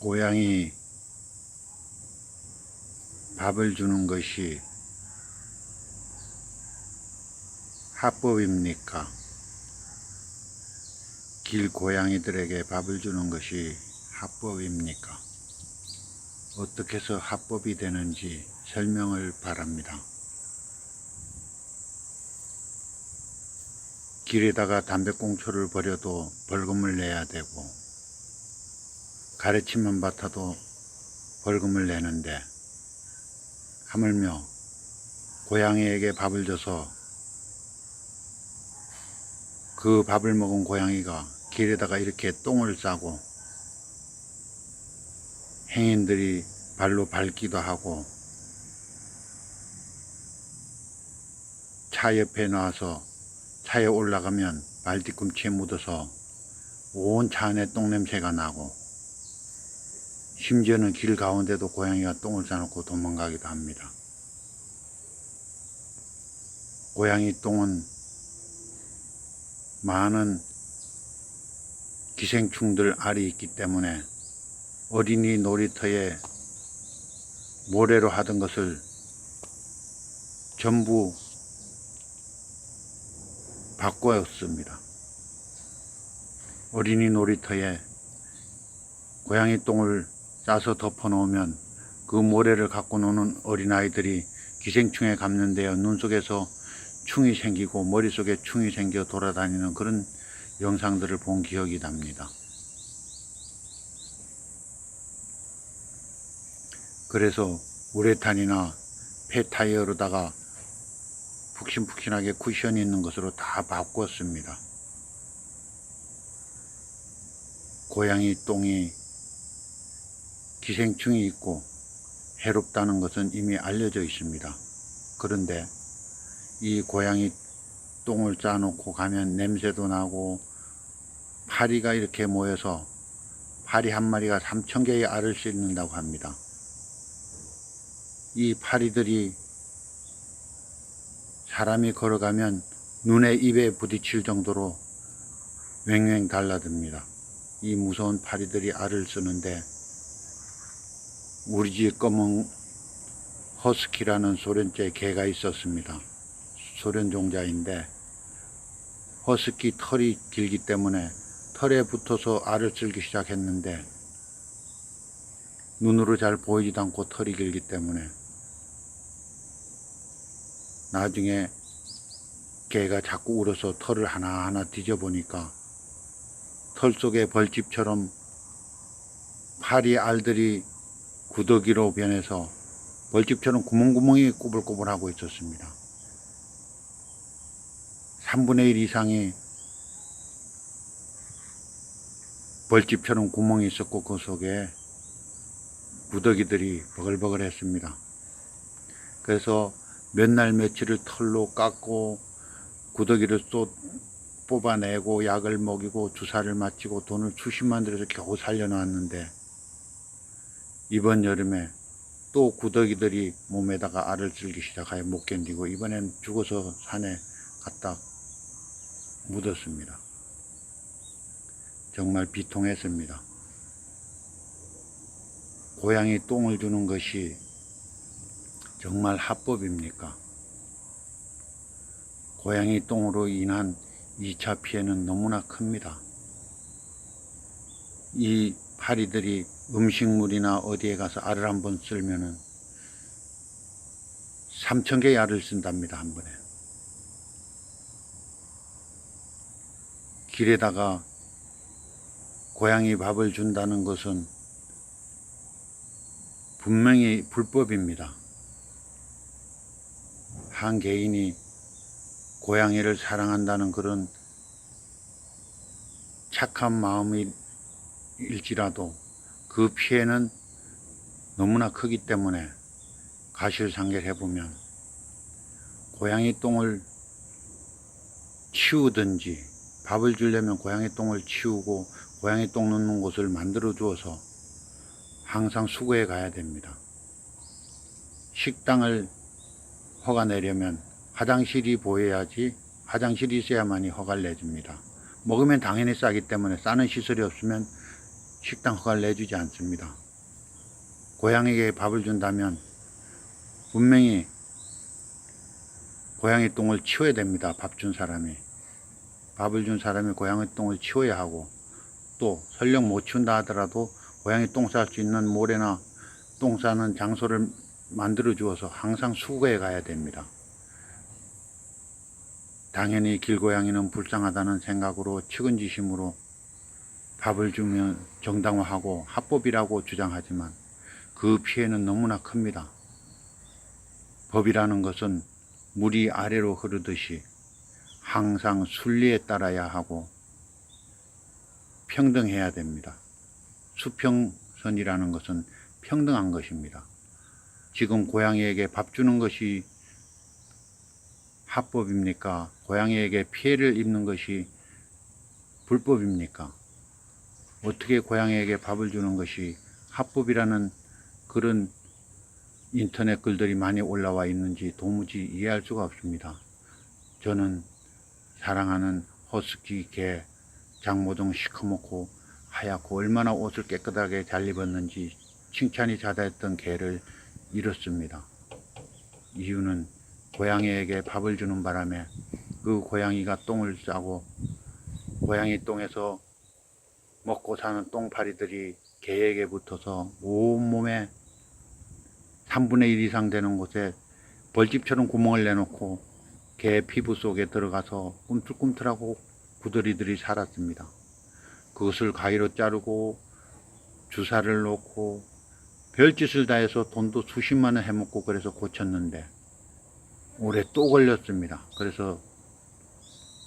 고양이 밥을 주는 것이 합법입니까? 길 고양이들에게 밥을 주는 것이 합법입니까? 어떻게 해서 합법이 되는지 설명을 바랍니다. 길에다가 담배꽁초를 버려도 벌금을 내야 되고 가르침만 받아도 벌금을 내는데 하물며 고양이에게 밥을 줘서 그 밥을 먹은 고양이가 길에다가 이렇게 똥을 싸고 행인들이 발로 밟기도 하고 차 옆에 놔서 차에 올라가면 발 뒤꿈치에 묻어서 온 차 안에 똥 냄새가 나고 심지어는 길 가운데도 고양이가 똥을 싸놓고 도망가기도 합니다. 고양이 똥은 많은 기생충들 알이 있기 때문에 어린이 놀이터에 모래로 하던 것을 전부 바꾸었습니다. 어린이 놀이터에 고양이 똥을 싸서 덮어 놓으면 그 모래를 갖고 노는 어린아이들이 기생충에 감염되어 눈 속에서 충이 생기고 머릿속에 충이 생겨 돌아다니는 그런 영상들을 본 기억이 납니다. 그래서 우레탄이나 폐타이어로다가 푹신푹신하게 쿠션이 있는 것으로 다 바꿨습니다. 고양이 똥이 기생충이 있고 해롭다는 것은 이미 알려져 있습니다. 그런데 이 고양이 똥을 짜놓고 가면 냄새도 나고 파리가 이렇게 모여서 파리 한 마리가 3천 개의 알을 씻는다고 합니다. 이 파리들이 사람이 걸어가면 눈에 입에 부딪힐 정도로 왱왱 달라듭니다. 이 무서운 파리들이 알을 쓰는데 우리 집 검은 허스키라는 소련제 개가 있었습니다. 소련 종자인데 허스키 털이 길기 때문에 털에 붙어서 알을 쓸기 시작했는데 눈으로 잘 보이지도 않고 털이 길기 때문에 나중에 개가 자꾸 울어서 털을 하나하나 뒤져보니까 털 속에 벌집처럼 파리 알들이 구더기로 변해서 벌집처럼 구멍구멍이 꼬불꼬불하고 있었습니다. 3분의 1 이상이 벌집처럼 구멍이 있었고 그 속에 구더기들이 버글버글 했습니다. 그래서 몇 날 며칠을 털로 깎고 구더기를 또 뽑아내고 약을 먹이고 주사를 맞히고 돈을 수십만 들여서 겨우 살려놨는데 이번 여름에 또 구더기들이 몸에다가 알을 쓸기 시작하여 못 견디고 이번엔 죽어서 산에 갖다 묻었습니다. 정말 비통했습니다. 고양이 똥을 주는 것이 정말 합법입니까? 고양이 똥으로 인한 2차 피해는 너무나 큽니다. 이 파리들이 음식물이나 어디에 가서 알을 한 번 쓸면은 3천 개의 알을 쓴답니다, 한 번에. 길에다가 고양이 밥을 준다는 것은 분명히 불법입니다. 한 개인이 고양이를 사랑한다는 그런 착한 마음이 일지라도 그 피해는 너무나 크기 때문에 가실상계를 해보면 고양이 똥을 치우든지 밥을 주려면 고양이 똥을 치우고 고양이 똥 넣는 곳을 만들어 주어서 항상 수거해 가야 됩니다. 식당을 허가 내려면 화장실이 보여야지 화장실이 있어야만이 허가를 내줍니다. 먹으면 당연히 싸기 때문에 싸는 시설이 없으면 식당 허가를 내주지 않습니다. 고양이에게 밥을 준다면 분명히 고양이 똥을 치워야 됩니다. 밥 준 사람이. 밥을 준 사람이 고양이 똥을 치워야 하고 또 설령 못 치운다 하더라도 고양이 똥 쌀 수 있는 모래나 똥 싸는 장소를 만들어 주어서 항상 수거해 가야 됩니다. 당연히 길고양이는 불쌍하다는 생각으로 측은지심으로 밥을 주면 정당화하고 합법이라고 주장하지만 그 피해는 너무나 큽니다. 법이라는 것은 물이 아래로 흐르듯이 항상 순리에 따라야 하고 평등해야 됩니다. 수평선이라는 것은 평등한 것입니다. 지금 고양이에게 밥 주는 것이 합법입니까? 고양이에게 피해를 입는 것이 불법입니까? 어떻게 고양이에게 밥을 주는 것이 합법이라는 그런 인터넷 글들이 많이 올라와 있는지 도무지 이해할 수가 없습니다. 저는 사랑하는 허스키 개 장모동 시커멓고 하얗고 얼마나 옷을 깨끗하게 잘 입었는지 칭찬이 자자했던 개를 잃었습니다. 이유는 고양이에게 밥을 주는 바람에 그 고양이가 똥을 싸고 고양이 똥에서 먹고 사는 똥파리들이 개에게 붙어서 온몸에 3분의 1 이상 되는 곳에 벌집처럼 구멍을 내놓고 개 피부 속에 들어가서 꿈틀꿈틀하고 구더리들이 살았습니다. 그것을 가위로 자르고 주사를 놓고 별짓을 다 해서 돈도 수십만 원 해먹고 그래서 고쳤는데 올해 또 걸렸습니다. 그래서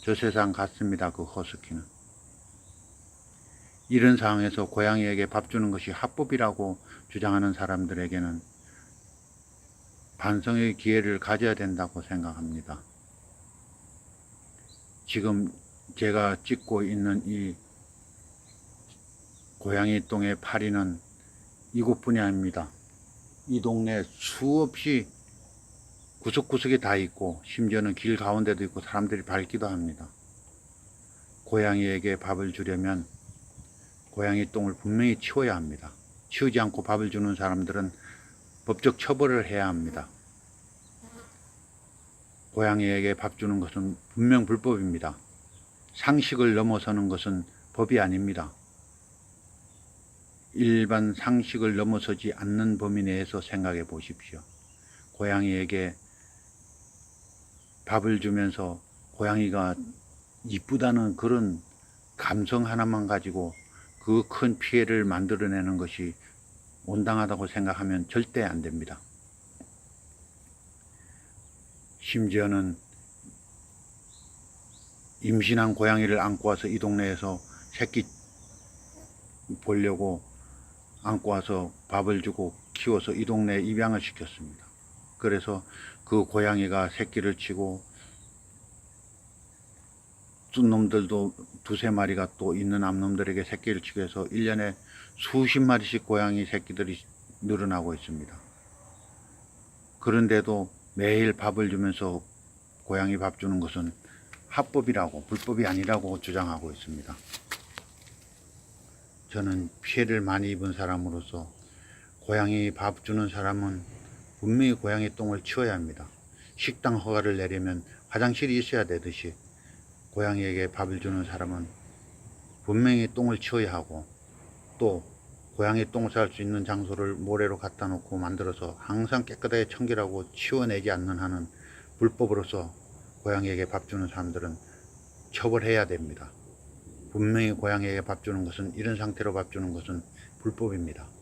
저 세상 갔습니다. 그 허스키는. 이런 상황에서 고양이에게 밥 주는 것이 합법이라고 주장하는 사람들에게는 반성의 기회를 가져야 된다고 생각합니다. 지금 제가 찍고 있는 이 고양이 똥의 파리는 이곳뿐이 아닙니다. 이 동네 수없이 구석구석에 다 있고 심지어는 길 가운데도 있고 사람들이 밟기도 합니다. 고양이에게 밥을 주려면 고양이 똥을 분명히 치워야 합니다. 치우지 않고 밥을 주는 사람들은 법적 처벌을 해야 합니다. 고양이에게 밥 주는 것은 분명 불법입니다. 상식을 넘어서는 것은 법이 아닙니다. 일반 상식을 넘어서지 않는 범위 내에서 생각해 보십시오. 고양이에게 밥을 주면서 고양이가 이쁘다는 그런 감성 하나만 가지고 그 큰 피해를 만들어내는 것이 온당하다고 생각하면 절대 안 됩니다. 심지어는 임신한 고양이를 안고 와서 이 동네에서 새끼 보려고 안고 와서 밥을 주고 키워서 이 동네에 입양을 시켰습니다. 그래서 그 고양이가 새끼를 치고 쏜 놈들도 두세 마리가 또 있는 암놈들에게 새끼를 치고 해서 1년에 수십 마리씩 고양이 새끼들이 늘어나고 있습니다. 그런데도 매일 밥을 주면서 고양이 밥 주는 것은 합법이라고 불법이 아니라고 주장하고 있습니다. 저는 피해를 많이 입은 사람으로서 고양이 밥 주는 사람은 분명히 고양이 똥을 치워야 합니다. 식당 허가를 내려면 화장실이 있어야 되듯이 고양이에게 밥을 주는 사람은 분명히 똥을 치워야 하고 또 고양이 똥 쌀 수 있는 장소를 모래로 갖다 놓고 만들어서 항상 깨끗하게 청결하고 치워내지 않는 한은 불법으로서 고양이에게 밥 주는 사람들은 처벌해야 됩니다. 분명히 고양이에게 밥 주는 것은 이런 상태로 밥 주는 것은 불법입니다.